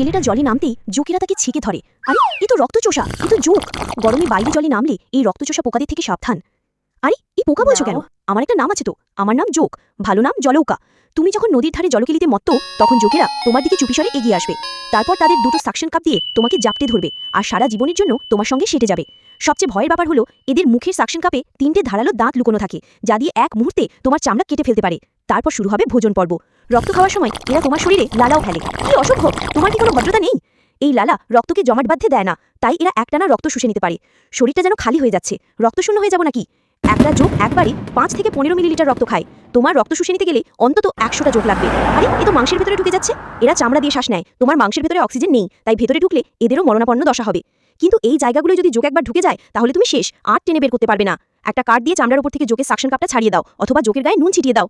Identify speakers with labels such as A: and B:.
A: ছেলেটা জলে নামতেই জুকিরা তাকে ছিকে ধরে। আরে, এ তো রক্তচোষা, এ তো জোক। গরমে বাইরে জলে নামলে এই রক্তচোষা পোকাদের থেকে সাবধান। আরে এই পোকা বলছো কেন? আমার একটা নাম আছে তো। আমার নাম জোক। ভালো নাম জলৌকা। তুমি যখন নদীর ধারে জলকেলিতে মত্ত তখন জোকেরা তোমার দিকে চুপিসরে এগিয়ে আসবে। তারপর তাদের দুটো সাকশন কাপ দিয়ে তোমাকে জাপটে ধরবে আর সারা জীবনের জন্য তোমার সঙ্গে সেটে যাবে। সবচেয়ে ভয়ের ব্যাপার হলো এদের মুখের সাকশন কাপে তিনটে ধারালো দাঁত লুকোনো থাকে যা দিয়ে এক মুহূর্তে তোমার চামড়া কেটে ফেলতে পারে। তারপর শুরু হবে ভোজন পর্ব। রক্ত খাওয়ার সময় এরা তোমার শরীরে লালাও ফেলে। কি অসভ্য! তোমার কি কোনো ভদ্রতা নেই? এই লালা রক্তকে জমাট বাঁধতে দেয় না তাই এরা একটানা রক্ত শুষে নিতে পারে। শরীরটা যেন খালি হয়ে যাচ্ছে। রক্তশূন্য হয়ে যাব নাকি? একটা যোগ একবারই পাঁচ থেকে পনেরো মিলিলিটার রক্ত খায়। তোমার রক্ত শুষে নিতে গেলে অন্তত একশোটা যোগ লাগবে। আরে, এ তো মাংসের ভেতরে ঢুকে যাচ্ছে। এরা চামড়া দিয়ে শ্বাস নেয়। তোমার মাংসের ভেতরে অক্সিজেন নেই, তাই ভেতরে ঢুকলে এদেরও মরণাপন্ন দশা হবে। কিন্তু এই জায়গাগুলো যদি যোগ একবার ঢুকে যায়, তাহলে তুমি শেষ, আর টেনে বের করতে পারবে না। একটা কাঠ দিয়ে চামড়ার উপর থেকে যোগের সাকশন কাপটা ছাড়িয়ে দাও, অথবা যোগের গায়ে নুন ছিটিয়ে দাও।